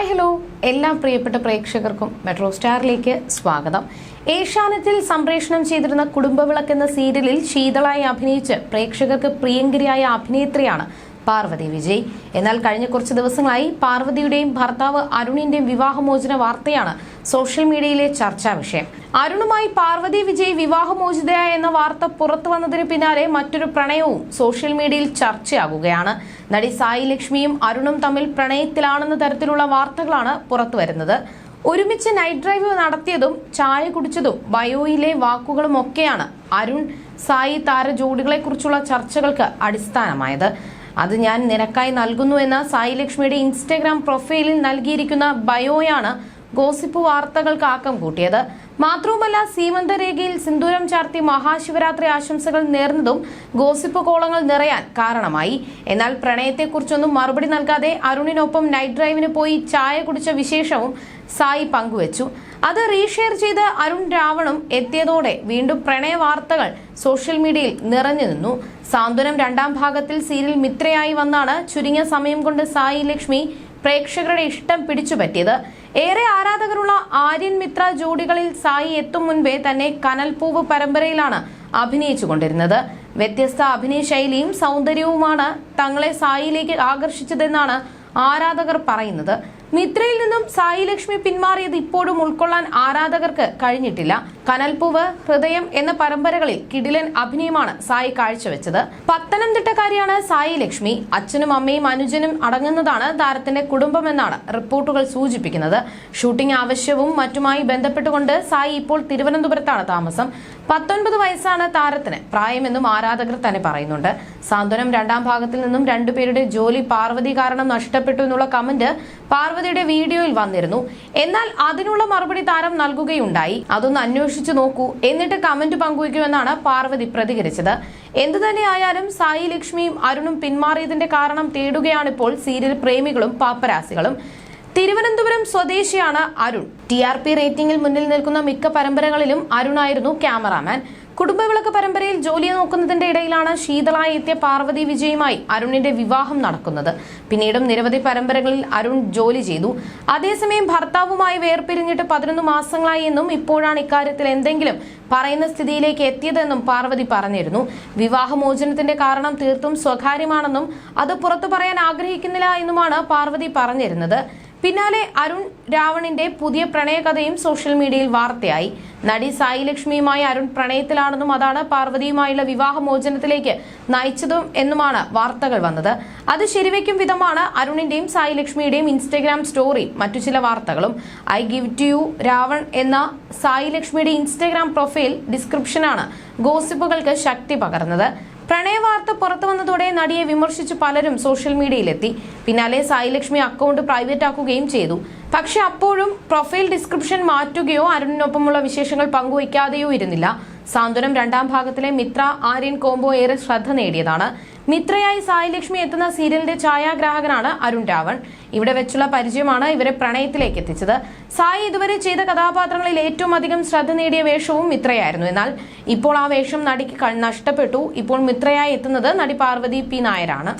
Hi hello എല്ലാ പ്രിയപ്പെട്ട പ്രേക്ഷകർക്കും മെട്രോ സ്റ്റാറിലേക്ക് സ്വാഗതം. ഏഷ്യാനെറ്റിൽ സംപ്രേഷണം ചെയ്തിരുന്ന കുടുംബവിളക്ക് എന്ന സീരിയലിൽ ശീതളായി അഭിനയിച്ച് പ്രേക്ഷകർക്ക് പ്രിയങ്കരിയായ അഭിനേത്രിയാണ് പാർവതി വിജയ്. എന്നാൽ കഴിഞ്ഞ കുറച്ച് ദിവസങ്ങളായി പാർവതിയുടെയും ഭർത്താവ് അരുണിന്റെയും വിവാഹമോചന വാർത്തയാണ് സോഷ്യൽ മീഡിയയിലെ ചർച്ചാ വിഷയം. അരുണുമായി പാർവതി വിജയ് വിവാഹമോചിതയായ എന്ന വാർത്ത പുറത്തു വന്നതിന് പിന്നാലെ മറ്റൊരു പ്രണയവും സോഷ്യൽ മീഡിയയിൽ ചർച്ചയാകുകയാണ്. നടി സായി ലക്ഷ്മിയും അരുണും തമ്മിൽ പ്രണയത്തിലാണെന്ന തരത്തിലുള്ള വാർത്തകളാണ് പുറത്തുവരുന്നത് ഒരുമിച്ച് നൈറ്റ് ഡ്രൈവ് നടത്തിയതും ചായ കുടിച്ചതും ബയോയിലെ വാക്കുകളും ഒക്കെയാണ് അരുൺ സായി താര ജോഡികളെക്കുറിച്ചുള്ള ചർച്ചകൾക്ക് അടിസ്ഥാനമായത്. അത് ഞാൻ നിനക്കായി നൽകുന്നു എന്ന സായി ലക്ഷ്മിയുടെ ഇൻസ്റ്റഗ്രാം പ്രൊഫൈലിൽ നൽകിയിരിക്കുന്ന ബയോയാണ് ഗോസിപ്പ് വാർത്തകൾക്ക് ആക്കം കൂട്ടിയത്. മാത്രവുമല്ല സീമന്തരേഖയിൽ സിന്ദൂരം ചാർത്തി മഹാശിവരാത്രി ആശംസകൾ നേർന്നതും ഗോസിപ്പ് കോളങ്ങൾ നിറയാൻ കാരണമായി. എന്നാൽ പ്രണയത്തെക്കുറിച്ചൊന്നും മറുപടി നൽകാതെ അരുണിനൊപ്പം നൈറ്റ് ഡ്രൈവിന് പോയി ചായ കുടിച്ച വിശേഷവും സായി പങ്കുവച്ചു. അത് റീഷെയർ ചെയ്ത് അരുൺ രാവണും എത്തിയതോടെ വീണ്ടും പ്രണയ വാർത്തകൾ സോഷ്യൽ മീഡിയയിൽ നിറഞ്ഞു നിന്നു. സാന്ത്വനം രണ്ടാം ഭാഗത്തിൽ സീരിയൽ മിത്രയായി വന്നാണ് ചുരുങ്ങിയ സമയം കൊണ്ട് സായി ലക്ഷ്മി പ്രേക്ഷകരുടെ ഇഷ്ടം പിടിച്ചുപറ്റിയത്. ഏറെ ആരാധകരുള്ള ആര്യൻ മിത്ര ജോഡികളിൽ സായി എത്തും മുൻപേ തന്നെ കനൽപൂവ് പരമ്പരയിലാണ് അഭിനയിച്ചുകൊണ്ടിരുന്നത്. വ്യത്യസ്ത അഭിനയ ശൈലിയും സൗന്ദര്യവുമാണ് തങ്ങളെ സായിയിലേക്ക് ആകർഷിച്ചതെന്നാണ് ആരാധകർ പറയുന്നത്. മിത്രയിൽ നിന്നും സായി ലക്ഷ്മി പിന്മാറിയത് ഇപ്പോഴും ഉൾക്കൊള്ളാൻ ആരാധകർക്ക് കഴിഞ്ഞിട്ടില്ല. കനൽപൂവ് ഹൃദയം എന്ന പരമ്പരകളിൽ കിടിലൻ അഭിനയമാണ് സായി കാഴ്ചവെച്ചത്. പത്തനംതിട്ടക്കാരിയാണ് സായി ലക്ഷ്മി. അച്ഛനും അമ്മയും അനുജനും അടങ്ങുന്നതാണ് താരത്തിന്റെ കുടുംബമെന്നാണ് റിപ്പോർട്ടുകൾ സൂചിപ്പിക്കുന്നത്. ഷൂട്ടിംഗ് ആവശ്യവും മറ്റുമായി ബന്ധപ്പെട്ടുകൊണ്ട് സായി ഇപ്പോൾ തിരുവനന്തപുരത്താണ് താമസം. പത്തൊൻപത് വയസ്സാണ് താരത്തിന്. പ്രായമെന്നും ആരാധകർ തന്നെ പറയുന്നുണ്ട്. സാന്ത്വനം രണ്ടാം ഭാഗത്തിൽ നിന്നും രണ്ടുപേരുടെ ജോലി പാർവതി കാരണം നഷ്ടപ്പെട്ടു എന്നുള്ള കമന്റ് പാർവതിയുടെ വീഡിയോയിൽ വന്നിരുന്നു. എന്നാൽ അതിനുള്ള മറുപടി താരം നൽകുകയുണ്ടായി. അതൊന്ന് അന്വേഷിച്ചു നോക്കൂ. എന്നിട്ട് കമന്റ് പങ്കുവയ്ക്കുമെന്നാണ് പാർവതി പ്രതികരിച്ചത്. എന്തു തന്നെയായാലും സായി ലക്ഷ്മിയും അരുണും പിന്മാറിയതിന്റെ കാരണം തേടുകയാണിപ്പോൾ സീരിയൽ പ്രേമികളും പാപ്പരാസികളും. തിരുവനന്തപുരം സ്വദേശിയാണ് അരുൺ. ടി ആർ പി റേറ്റിംഗിൽ മുന്നിൽ നിൽക്കുന്ന മിക്ക പരമ്പരകളിലും അരുണായിരുന്നു ക്യാമറാമാൻ. കുടുംബവിളക്ക് പരമ്പരയിൽ ജോലി നോക്കുന്നതിന്റെ ഇടയിലാണ് ശീതളായി എത്തിയ പാർവതി വിജയുമായി അരുണിന്റെ വിവാഹം നടക്കുന്നത്. പിന്നീടും നിരവധി പരമ്പരകളിൽ അരുൺ ജോലി ചെയ്തു. അതേസമയം ഭർത്താവുമായി വേർപിരിഞ്ഞിട്ട് പതിനൊന്ന് മാസങ്ങളായി എന്നും ഇപ്പോഴാണ് ഇക്കാര്യത്തിൽ എന്തെങ്കിലും പറയുന്ന സ്ഥിതിയിലേക്ക് എത്തിയതെന്നും പാർവതി പറഞ്ഞിരുന്നു. വിവാഹമോചനത്തിന്റെ കാരണം തീർത്തും സ്വകാര്യമാണെന്നും അത് പുറത്തു പറയാൻ ആഗ്രഹിക്കുന്നില്ല എന്നുമാണ് പാർവതി പറഞ്ഞിരുന്നത്. പിന്നാലെ അരുൺ രാവണിന്റെ പുതിയ പ്രണയകഥയും സോഷ്യൽ മീഡിയയിൽ വാർത്തയായി. നടി സായി ലക്ഷ്മിയുമായി അരുൺ പ്രണയത്തിലാണെന്നും അതാണ് പാർവതിയുമായുള്ള വിവാഹമോചനത്തിലേക്ക് നയിച്ചതും എന്നുമാണ് വാർത്തകൾ വന്നത്. അത് ശരിവെക്കും വിധമാണ് അരുണിന്റെയും സായി ലക്ഷ്മിയുടെയും ഇൻസ്റ്റഗ്രാം സ്റ്റോറി മറ്റു ചില വാർത്തകളും. I give to you Ravan എന്ന സായി ലക്ഷ്മിയുടെ ഇൻസ്റ്റഗ്രാം പ്രൊഫൈൽ ഡിസ്ക്രിപ്ഷനാണ് ഗോസിപ്പുകൾക്ക് ശക്തി പകർന്നത്. പ്രണയവാർത്ത പുറത്തു വന്നതോടെ നടിയെ വിമർശിച്ച് പലരും സോഷ്യൽ മീഡിയയിലെത്തി. പിന്നാലെ സായിലക്ഷ്മി അക്കൗണ്ട് പ്രൈവറ്റ് ആക്കുകയും ചെയ്തു. പക്ഷെ അപ്പോഴും പ്രൊഫൈൽ ഡിസ്ക്രിപ്ഷൻ മാറ്റുകയോ അരുണിനൊപ്പമുള്ള വിശേഷങ്ങൾ പങ്കുവയ്ക്കാതെയോ ഇരുന്നില്ല. സാന്ത്വനം രണ്ടാം ഭാഗത്തിലെ മിത്ര ആര്യൻ കോംബോ ഏറെ ശ്രദ്ധ നേടിയതാണ്. മിത്രയായി സായി ലക്ഷ്മി എത്തുന്ന സീരിയലിന്റെ ഛായാഗ്രാഹകനാണ് അരുൺ രാവൺ. ഇവിടെ വെച്ചുള്ള പരിചയമാണ് ഇവരെ പ്രണയത്തിലേക്ക് എത്തിച്ചത്. സായി ഇതുവരെ ചെയ്ത കഥാപാത്രങ്ങളിൽ ഏറ്റവും അധികം ശ്രദ്ധ നേടിയ വേഷവും മിത്രയായിരുന്നു. എന്നാൽ ഇപ്പോൾ ആ വേഷം നടിക്ക് നഷ്ടപ്പെട്ടു. ഇപ്പോൾ മിത്രയായി എത്തുന്നത് നടി പാർവതി പി നായരാണ്.